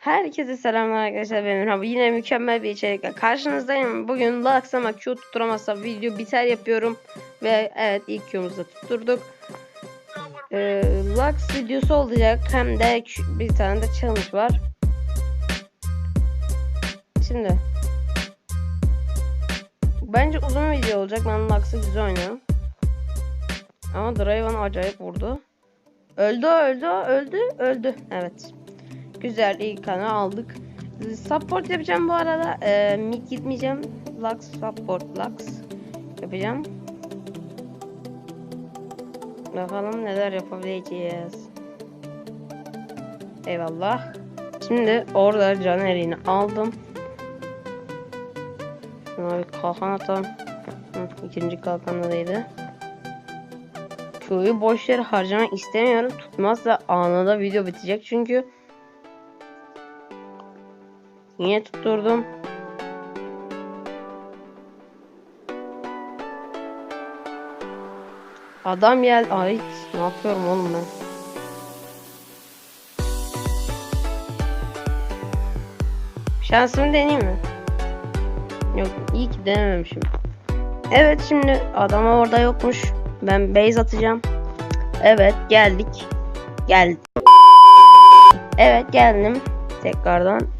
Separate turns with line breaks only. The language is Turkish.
Herkese selamlar arkadaşlar ben Emirhan. Yine mükemmel bir içerikle karşınızdayım. Bugün Lux ama Q tutturamazsa video biter yapıyorum. Ve evet ilk Q'muzu tutturduk. Ee, Lux videosu olacak. Hem de bir tane de challenge var. Şimdi. Bence uzun video olacak. Ben Lux'ı güzel oynuyorum. Ama Draven acayip vurdu. Öldü öldü öldü öldü. Evet. Güzel ilk kanı aldık. Support yapacağım bu arada. Ee, mid gitmeyeceğim. Lux support Lux yapacağım. Bakalım neler yapabileceğiz. Eyvallah. Şimdi orada Caner'ini aldım. Şuna bir kalkan atalım. Hı, ikinci kalkanadaydı. Q'yu boş yere harcamak istemiyorum. Tutmazsa anında video bitecek çünkü. Niye tutturdum? Adam gel. Ay ne yapıyorum oğlum ben? Şansımı deneyeyim mi? Yok iyi ki denememişim. Evet şimdi adam orada yokmuş. Ben base atacağım. Evet geldik. Geldik. Evet geldim. Tekrardan